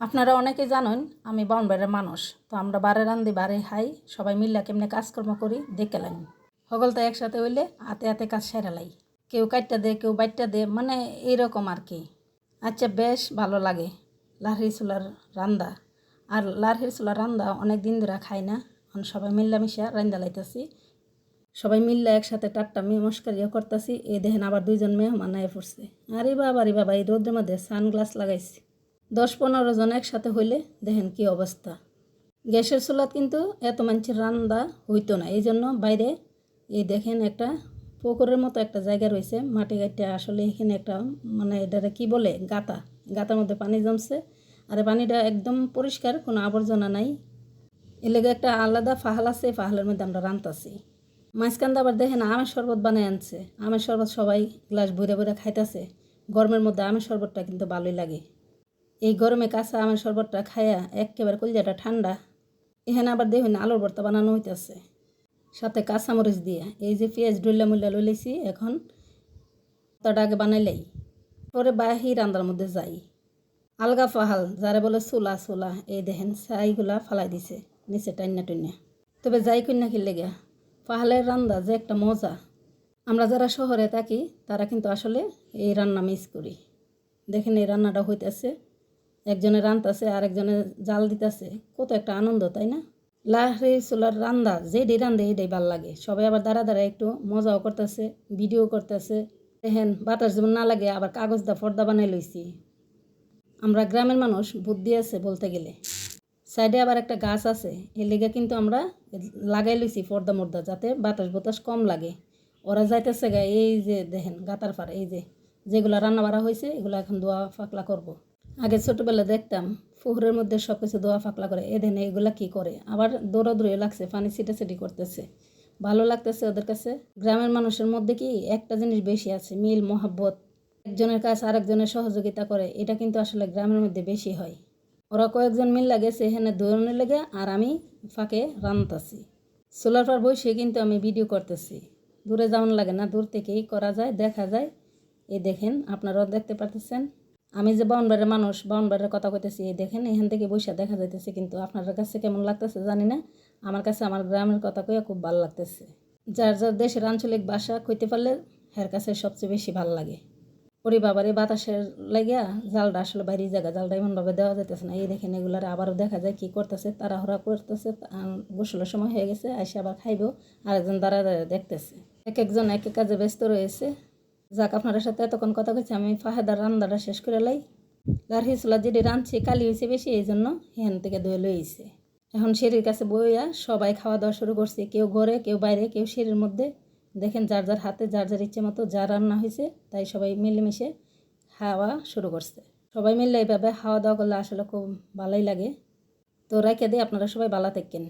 আপনারা অনেকে জানেন, আমি বাউন্ডারের মানুষ, তো আমরা বারে রান্ধি, বারে খাই, সবাই মিল্লা কেমনে কাজকর্ম করি, দেখে লাইন। সকলটা একসাথে হইলে হাতে হাতে কাজ সেরা লাই। কেউ কাটটা দে, কেউ বাইটটা দে মানে এইরকম আর কি। আচ্ছা বেশ ভালো লাগে লাহরি চুলার রান্দা আর লাহরি চুলার রান্দা অনেক দিন ধরে খাই না, এখন সবাই মিল্লা মিশা রান্দা লাইতেছি। সবাই মিললে একসাথে টাট্টা মস্কারিয়া করতেছি, এই দেখেন আবার দুইজন মেহমান আয় পড়ছে। আরে বাবা রে বাবা, এই রোদ্রের মধ্যে সানগ্লাস লাগাইছি। দশ পনেরো জন একসাথে হইলে দেখেন কি অবস্থা। গ্যাসের চুলাত কিন্তু এত মানুষের রান্না হইতো না। এই জন্য বাইরে এই দেখেন একটা পুকুরের মতো একটা জায়গা রয়েছে। মাটি গাইটা আসলে এখানে একটা মানে এটারে কি বলে? গাতা। গাতার মধ্যে পানি জমছে। আর পানিটা একদম পরিষ্কার, কোনো আবর্জনা নাই। এলেগে একটা আলাদা ফাহাল আছে ফাহালের মধ্যে আমরা রান্তাছি। মাঝখানটা আবার দেখেন আমের শরবত বানিয়ে আনছে। আমের শরবত সবাই গ্লাস ভরে ভরে খাইতেছে। গরমের মধ্যে আমের শরবতটা কিন্তু ভালোই লাগে। এই গরমে কাঁচা আমের শরবতটা খায়া একেবারে কলজাটা ঠান্ডা। এখানে আবার দেখুন আলুর ভর্তা বানানো হইতেছে। সাথে কাঁচামরিচ দিয়া। এই যে পেঁয়াজ ডুল্লা মুল্লা লইলেছি এখন তাটা আগে বানাইলাই। পরে বাহি রান্দার মধ্যে যাই। আলগা ফাহাল, যারা বলে চুলা চুলা। এই দেখেন ছাইগুলা ফালাই দিছে, নিচে টাইনা টুইনা। তবে যাই কন্যা খেলে গিয়া পাহালের রান্দা যে একটা মজা। আমরা যারা শহরে থাকি, তারা কিন্তু আসলে এই রান্না মিস করি। দেখেন এই রান্নাটা হইতেছে একজনে রান্তাছে আরেকজনে জাল দিতেছে। কত একটা আনন্দ, তাই না? লাহরি চুলার রান্দা যেডি রান্ধে এটাই ভালো লাগে। সবাই আবার দাঁড়া দাঁড়া একটু মজাও করতেছে, ভিডিও করতেছে। দেখেন, বাতাস যেমন না লাগে, আবার কাগজ দা পর্দা বানাই লইছি। আমরা গ্রামের মানুষ, বুদ্ধি আছে বলতে গেলে। সাইডে আবার একটা গাছ আছে, এর লেগে কিন্তু আমরা লাগাই লইছি পর্দা মর্দা, যাতে বাতাস বাতাস কম লাগে। ওরা যাইতেছে গা, এই যে দেখেন, গাতার পার এই যে যেগুলো রান্না বাড়া হয়েছে এগুলো এখন দোয়া ফাকলা করব। আগে ছোটোবেলা দেখতাম পুকুরের মধ্যে সব কিছু দোয়া ফাকলা করে, এ দেন এগুলা কি করে? আবার দৌড়াদৌড়ি লাগছে, পানি ছিটাছিটি করতেছে। ভালো লাগতেছে ওদের কাছে। গ্রামের মানুষের মধ্যে কি একটা জিনিস বেশি আছে, মিল, মহাব্বত। একজনের কাছে আরেকজনের সহযোগিতা করে, এটা কিন্তু আসলে গ্রামের মধ্যে বেশি হয়। ওরা কয়েকজন মিল লাগেছে এখানে দৌড়ানোর লেগে আর আমি ফাঁকে রান্তাছি। সোলার পর বসে কিন্তু আমি ভিডিও করতেছি। দূরে যাওয়ান লাগে না, দূর থেকেই করা যায়, দেখা যায়। এই দেখেন, আপনারাও দেখতে পারতেছেন। আমি যে বাউনবাড়ির মানুষ বাউনবাড়ির কথা কইতেছি, এই দেখেন এখান থেকে বসে দেখা যাইতেছে কিন্তু আপনার কাছে কেমন লাগতেছে জানি না। আমার কাছে আমার গ্রামের কথা কইয়া খুব ভালো লাগতেছে। যার যার দেশের আঞ্চলিক ভাষা কইতে পারলে হের কাছে সবচেয়ে বেশি ভালো লাগে। ওরে বাতাসের লাগিয়া জালটা আসলে বাইরে জায়গা জালটা এমনভাবে দেওয়া যাইতেছে না। এই দেখেন এগুলার আবারও দেখা যায় কি করতেছে, তাড়াহুড়া করতেছে গোসলের সময় হয়ে গেছে এসে আবার খাইব, আরেকজন দাঁড়া দেখতেছে। এক একজন এক এক কাজে ব্যস্ত রয়েছে। যাক আপনার সাথে এতক্ষণ কথা কইছি, আমি ফাহেদার রান্নাটা শেষ করে লাই। লারহি চুলা যেটি রাঁধছি, কালি হয়েছে বেশি, এই জন্য এখান থেকে ধুয়ে লইছে এখন সিঁড়ির কাছে বইয়া সবাই খাওয়া দাওয়া শুরু করছে, কেউ ঘরে, কেউ বাইরে, কেউ সিঁড়ির মধ্যে। দেখেন যার যার হাতে, যার যার ইচ্ছে মতো যা রান্না হয়েছে, তাই সবাই মিলেমিশে খাওয়া শুরু করছে। সবাই মিললে এইভাবে খাওয়া দাওয়া করলে আসলে খুব ভালোই লাগে। তো রেখে দিয়ে আপনারা সবাই ভালো থাকেন।